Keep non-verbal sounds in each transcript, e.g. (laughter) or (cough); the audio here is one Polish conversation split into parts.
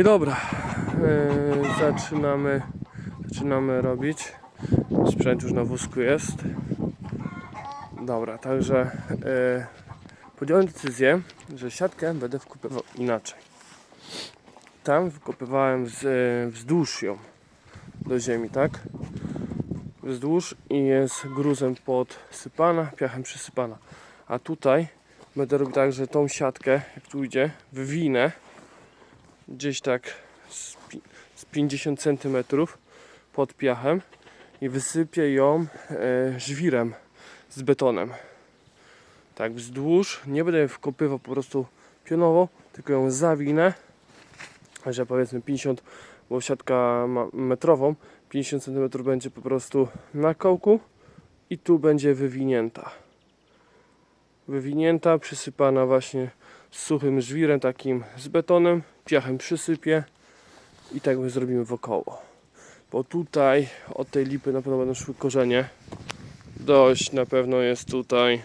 I dobra, e, zaczynamy, zaczynamy robić. Sprzęt już na wózku jest. Dobra, także e, podjąłem decyzję, że siatkę będę wkopywał inaczej. Tam wykopywałem z, e, wzdłuż ją do ziemi, tak? Wzdłuż i jest gruzem podsypana, piachem przysypana. A tutaj będę robił tak, że tą siatkę, jak tu idzie, wywinę gdzieś tak z, z 50 cm pod piachem i wysypię ją e, żwirem z betonem. Tak wzdłuż, nie będę wkopywał po prostu pionowo, tylko ją zawinę, że powiedzmy 50, bo siatka metrową, 50 cm będzie po prostu na kołku i tu będzie wywinięta. Wywinięta, przysypana właśnie suchym żwirem takim z betonem, piachem przysypię i tak my zrobimy wokoło. Bo tutaj od tej lipy na pewno będą szły korzenie. Dość na pewno jest tutaj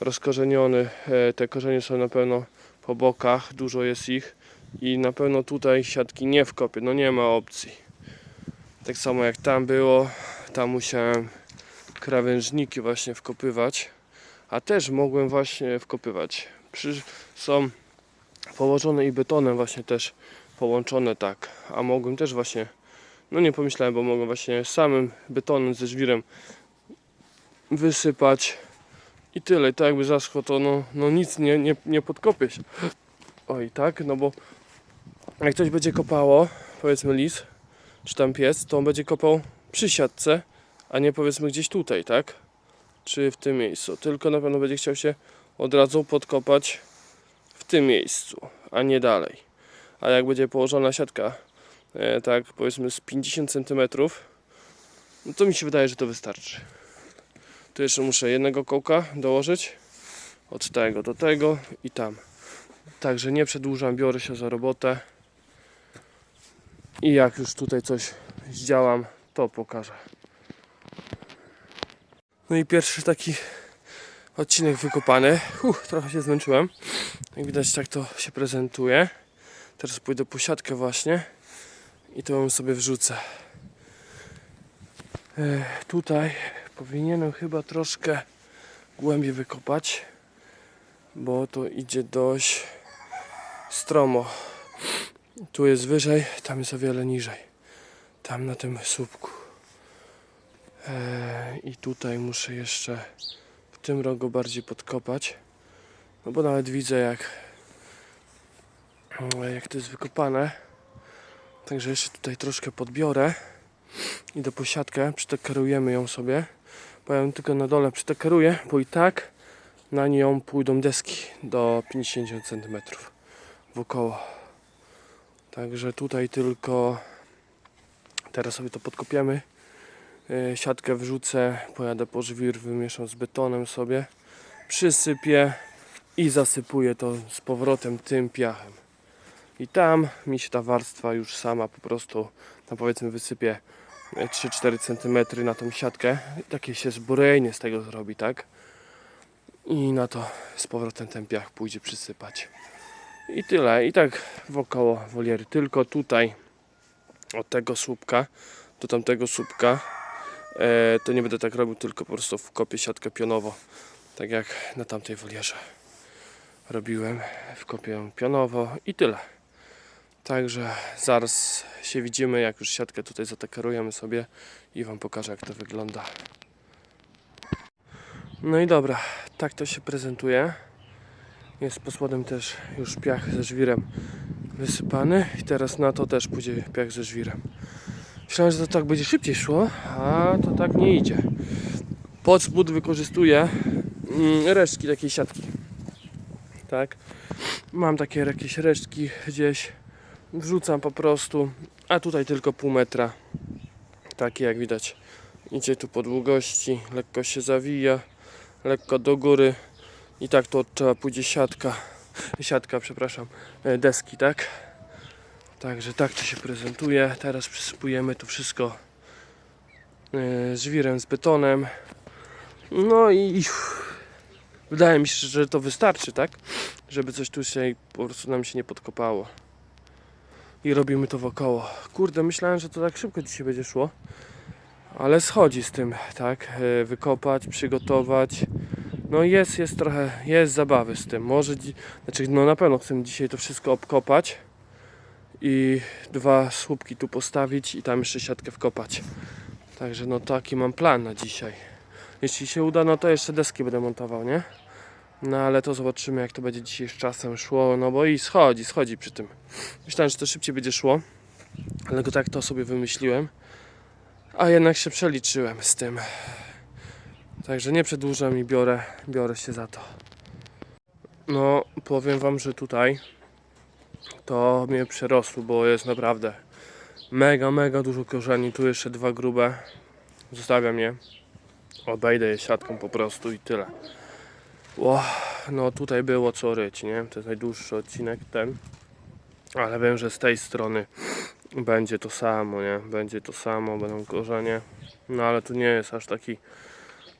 rozkorzeniony. E, Te korzenie są na pewno po bokach, dużo jest ich i na pewno tutaj siatki nie wkopię, no nie ma opcji. Tak samo jak tam było, tam musiałem krawężniki właśnie wkopywać, a też mogłem właśnie wkopywać. Są położone i betonem właśnie też połączone tak, a mogłem też właśnie, no nie pomyślałem, bo mogłem właśnie samym betonem ze żwirem wysypać i tyle, I tak jakby zaschło to no, no nic nie, nie, nie podkopie się. Oj tak, no bo jak ktoś będzie kopało, powiedzmy lis, czy tam pies, to on będzie kopał przy siatce, a nie powiedzmy gdzieś tutaj, tak? Czy w tym miejscu, tylko na pewno będzie chciał się od razu podkopać w tym miejscu, a nie dalej. A jak będzie położona siatka, e, tak powiedzmy z 50 cm, no to mi się wydaje, że to wystarczy. Tu jeszcze muszę jednego kołka dołożyć od tego do tego i tam. Także nie przedłużam, biorę się za robotę. I jak już tutaj coś zdziałam, to pokażę. No i pierwszy taki odcinek wykopany. Uff, trochę się zmęczyłem. Jak widać tak to się prezentuje. Teraz pójdę po siatkę właśnie i to ją sobie wrzucę. E, tutaj powinienem chyba troszkę głębiej wykopać, bo to idzie dość stromo. Tu jest wyżej, tam jest o wiele niżej. Tam na tym słupku. E, I tutaj muszę jeszcze tym rogu bardziej podkopać. No bo nawet widzę jak jak to jest wykopane. Także jeszcze tutaj troszkę podbiorę. I do posiadkę przytekerujemy ją sobie. Bo ja ją tylko na dole przytekeruję, bo i tak na nią pójdą deski do 50 cm wokoło. Także tutaj tylko teraz sobie to podkopiemy. Yy, Siatkę wrzucę, pojadę po żwir, wymieszam z betonem sobie, przysypię i zasypuję to z powrotem tym piachem. I tam mi się ta warstwa już sama po prostu, tam powiedzmy wysypię e, 3-4 cm na tą siatkę. Takie się zbrojenie z tego zrobi, tak? I na to z powrotem ten piach pójdzie przysypać. I tyle. I tak wokoło woliery. Tylko tutaj od tego słupka do tamtego słupka e, to nie będę tak robił, tylko po prostu wkopię siatkę pionowo. Tak jak na tamtej wolierze robiłem. Wkopię ją pionowo i tyle. Także zaraz się widzimy, jak już siatkę tutaj zatekerujemy sobie i Wam pokażę, jak to wygląda. No i dobra, tak to się prezentuje. Jest pod spodem też już piach ze żwirem wysypany i teraz na to też pójdzie piach ze żwirem. Myślałem, że to tak będzie szybciej szło, a to tak nie idzie. Pod spód wykorzystuję mm, resztki takiej siatki. Tak. Mam takie jakieś resztki gdzieś. Wrzucam po prostu, a tutaj tylko pół metra. Takie jak widać. Idzie tu po długości, lekko się zawija, lekko do góry i tak to trzeba pójdzie siatka, siatka, przepraszam, e, deski, tak? Także tak to się prezentuje. Teraz przysypujemy to wszystko e, żwirem z betonem. No i wydaje mi się, że to wystarczy, tak? Żeby coś tu się po prostu nam się nie podkopało. i robimy to wokoło. Kurde, myślałem, że to tak szybko dzisiaj będzie szło, ale schodzi z tym, tak? E, Wykopać, przygotować. No jest, jest trochę, jest zabawy z tym. Może, znaczy no na pewno chcę dzisiaj to wszystko obkopać i dwa słupki tu postawić i tam jeszcze siatkę wkopać. Także no taki mam plan na dzisiaj. Jeśli się uda, no to jeszcze deski będę montował, nie? No ale to zobaczymy jak to będzie dzisiaj z czasem szło, no bo i schodzi, schodzi przy tym. Myślałem, że to szybciej będzie szło, ale go tak to sobie wymyśliłem. A jednak się przeliczyłem z tym. Także nie przedłużam i biorę, biorę się za to. No, powiem wam, że tutaj to mnie przerosło, bo jest naprawdę mega, mega dużo korzeni. Tu jeszcze dwa grube. Zostawiam je. Obejdę je siatką po prostu i tyle. No tutaj było co ryć, nie? To jest najdłuższy odcinek ten. Ale wiem, że z tej strony będzie to samo, nie? Będzie to samo, będą korzenie. No ale tu nie jest aż taki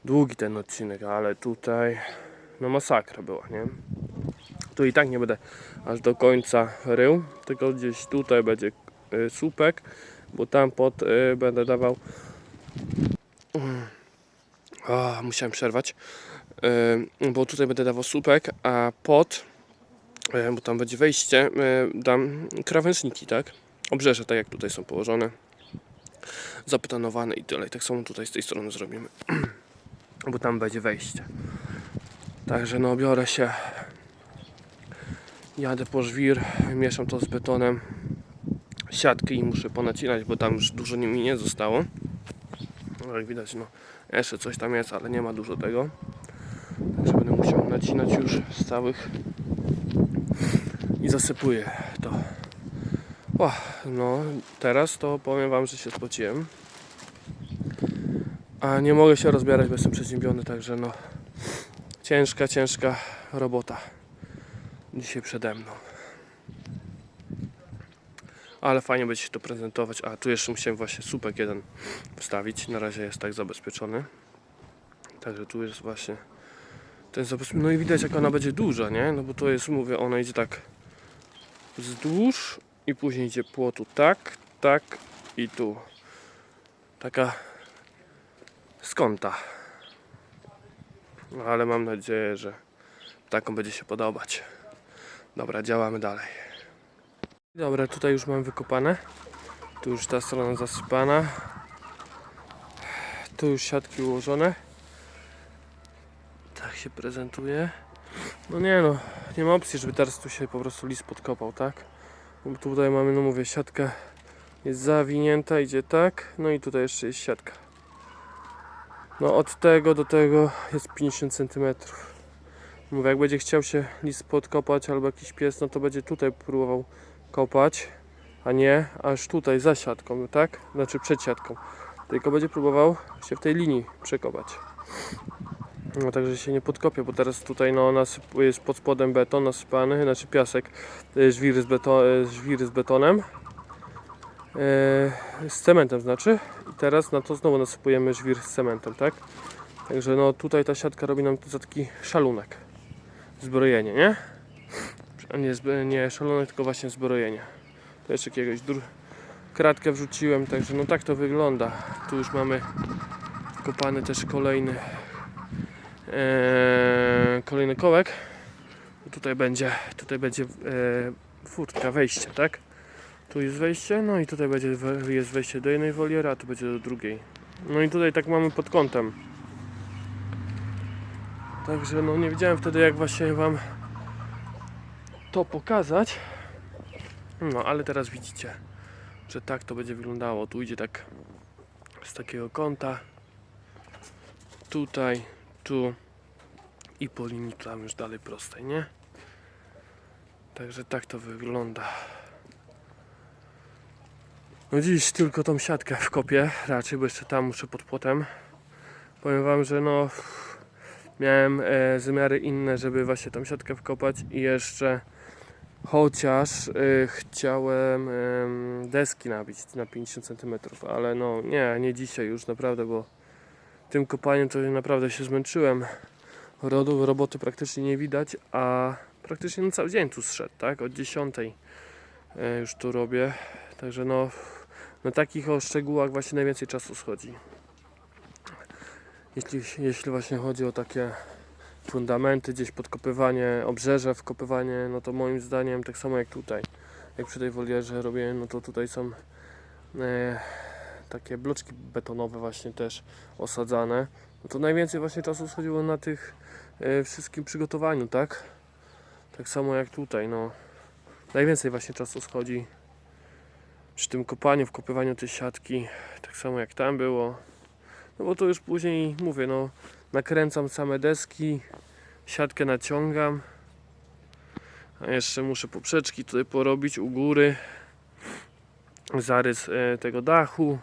długi ten odcinek, ale tutaj no masakra była, nie? Tu i tak nie będę aż do końca rył, tylko gdzieś tutaj będzie y, słupek, bo tam pod y, będę dawał. O, musiałem przerwać, y, bo tutaj będę dawał słupek, a pod, bo tam będzie wejście, dam krawężniki, tak? Obrzeże, tak jak tutaj są położone, zapytanowane i tyle. I tak samo tutaj z tej strony zrobimy, (clears throat) bo tam będzie wejście. Także no biorę się Jadę po żwir, mieszam to z betonem. Siatki i muszę ponacinać, bo tam już dużo mi nie zostało. No, jak widać, no jeszcze coś tam jest, ale nie ma dużo tego. Także będę musiał nacinać już z całych i zasypuję to. O, no teraz to powiem wam, że się spociłem. A nie mogę się rozbierać, bo jestem przeziębiony, także no ciężka, ciężka robota dzisiaj przede mną. Ale fajnie będzie się to prezentować. A tu jeszcze musiałem właśnie słupek jeden wstawić. Na razie jest tak zabezpieczony. Także tu jest właśnie ten zabezpieczony. No i widać jak ona będzie duża, nie? No bo to jest, mówię, ona idzie tak wzdłuż i później idzie płotu tak, tak i tu. Taka skąta. No, ale mam nadzieję, że taką będzie się podobać. Dobra, działamy dalej. Dobra, tutaj już mam wykopane. Tu już ta strona zasypana. Tu już siatki ułożone. Tak się prezentuje. No nie no, nie ma opcji, żeby teraz tu się po prostu lis podkopał, tak? Bo tutaj mamy, no mówię, siatka jest zawinięta, idzie tak. No i tutaj jeszcze jest siatka. No od tego do tego jest 50 centymetrów. Mówię, jak będzie chciał się lis podkopać albo jakiś pies, no to będzie tutaj próbował kopać, a nie aż tutaj za siatką, tak? Znaczy przed siatką. Tylko będzie próbował się w tej linii przekopać. No także się nie podkopie, bo teraz tutaj no jest pod spodem beton nasypany, znaczy piasek, y, żwiry z, beto, y, żwiry z betonem. Yy, z cementem znaczy. I teraz na to znowu nasypujemy żwir z cementem, tak? Także no tutaj ta siatka robi nam za taki szalunek zbrojenie, nie? Nie, nie szalone, tylko właśnie zbrojenie. To jeszcze jakiegoś dur... kratkę wrzuciłem, także no tak to wygląda. Tu już mamy kopany też kolejny e, kolejny kołek. Tutaj będzie, tutaj będzie e, furtka, wejście, tak? Tu jest wejście, no i tutaj będzie jest wejście do jednej woliery, a tu będzie do drugiej. No i tutaj tak mamy pod kątem. Także no nie wiedziałem wtedy jak właśnie wam to pokazać. No ale teraz widzicie, że tak to będzie wyglądało. Tu idzie tak z takiego kąta. Tutaj, tu i po linii tam już dalej prostej, nie? Także tak to wygląda. No dziś tylko tą siatkę w kopie raczej, bo jeszcze tam muszę pod płotem. Powiem wam, że no miałem e, zamiary inne, żeby właśnie tą siatkę wkopać i jeszcze chociaż e, chciałem em, deski nabić na 50 cm, ale no nie, nie dzisiaj już naprawdę, bo tym kopaniem to naprawdę się zmęczyłem. Rodu, roboty praktycznie nie widać, a praktycznie no cały dzień tu zszedł, tak? Od 10 e, już tu robię. Także no, na takich o szczegółach właśnie najwięcej czasu schodzi. Jeśli, jeśli właśnie chodzi o takie fundamenty, gdzieś podkopywanie obrzeża, wkopywanie, no to moim zdaniem tak samo jak tutaj, jak przy tej wolierze robię, no to tutaj są e, takie bloczki betonowe właśnie też osadzane. No to najwięcej właśnie czasu schodziło na tych e, wszystkim przygotowaniu, tak? Tak samo jak tutaj, no. Najwięcej właśnie czasu schodzi przy tym kopaniu, wkopywaniu tej siatki, tak samo jak tam było. No bo to już później mówię, no nakręcam same deski, siatkę naciągam. A jeszcze muszę poprzeczki tutaj porobić u góry. Zarys e, tego dachu.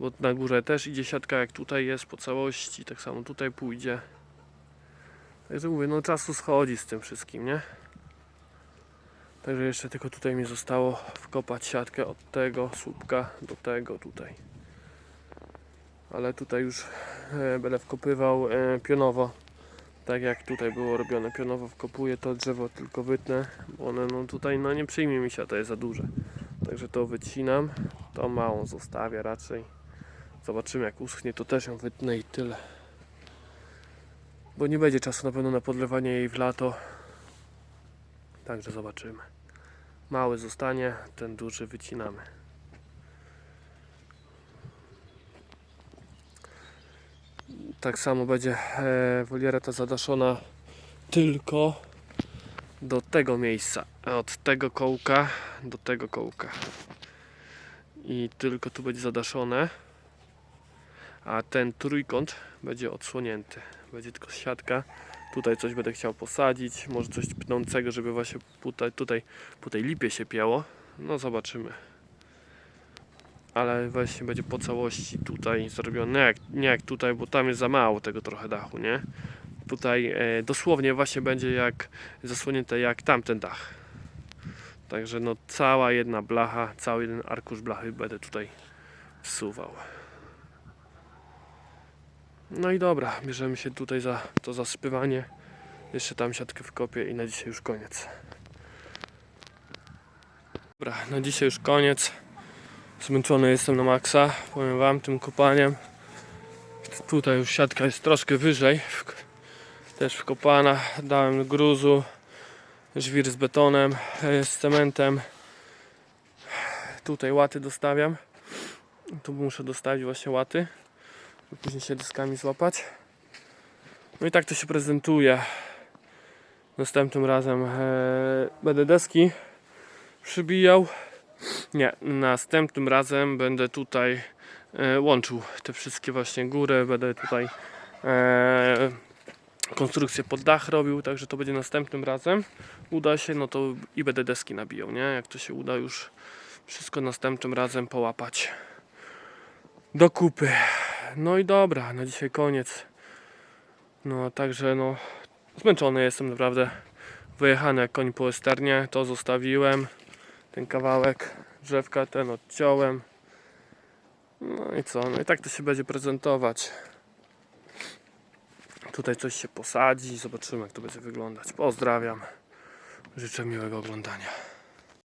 Bo na górze też idzie siatka jak tutaj jest po całości, tak samo tutaj pójdzie. Także mówię, no czasu schodzi z tym wszystkim, nie? Także jeszcze tylko tutaj mi zostało wkopać siatkę od tego słupka do tego tutaj. Ale tutaj już e, będę wkopywał e, pionowo. Tak jak tutaj było robione. Pionowo wkopuję to drzewo tylko wytnę, bo one no tutaj no nie przyjmie mi się, to jest za duże. Także to wycinam. To małą zostawię raczej. Zobaczymy jak uschnie, to też ją wytnę i tyle. Bo nie będzie czasu na pewno na podlewanie jej w lato. Także zobaczymy. Mały zostanie, ten duży wycinamy. Tak samo będzie e, woliera zadaszona tylko do tego miejsca. Od tego kołka do tego kołka. I tylko tu będzie zadaszone. A ten trójkąt będzie odsłonięty. Będzie tylko siatka. Tutaj coś będę chciał posadzić. Może coś pnącego, żeby właśnie tutaj, tutaj po tej lipie się piało. No zobaczymy. Ale właśnie będzie po całości tutaj zrobione. Nie jak, nie jak tutaj, bo tam jest za mało tego trochę dachu, nie? Tutaj e, dosłownie właśnie będzie jak zasłonięte jak tamten dach. Także no cała jedna blacha, cały jeden arkusz blachy będę tutaj wsuwał. No i dobra, bierzemy się tutaj za to zasypywanie. Jeszcze tam siatkę wkopię i na dzisiaj już koniec. Dobra, na dzisiaj już koniec. Zmęczony jestem na maksa, powiem wam, tym kopaniem. Tutaj już siatka jest troszkę wyżej. Też wkopana. Dałem gruzu, żwir z betonem, e, z cementem. Tutaj łaty dostawiam. Tu muszę dostawić właśnie łaty później się dyskami złapać. No i tak to się prezentuje. Następnym razem e, będę deski przybijał. Nie, następnym razem będę tutaj e, łączył te wszystkie właśnie góry. Będę tutaj e, konstrukcję pod dach robił, także to będzie następnym razem. Uda się, no to i będę deski nabijał, nie? Jak to się uda już wszystko następnym razem połapać do kupy. No i dobra, na dzisiaj koniec. No także no zmęczony jestem naprawdę. Wyjechany jak koń po westernie, to zostawiłem. Ten kawałek drzewka ten odciąłem. No i co, no i tak to się będzie prezentować. Tutaj coś się posadzi, zobaczymy jak to będzie wyglądać. Pozdrawiam. Życzę miłego oglądania.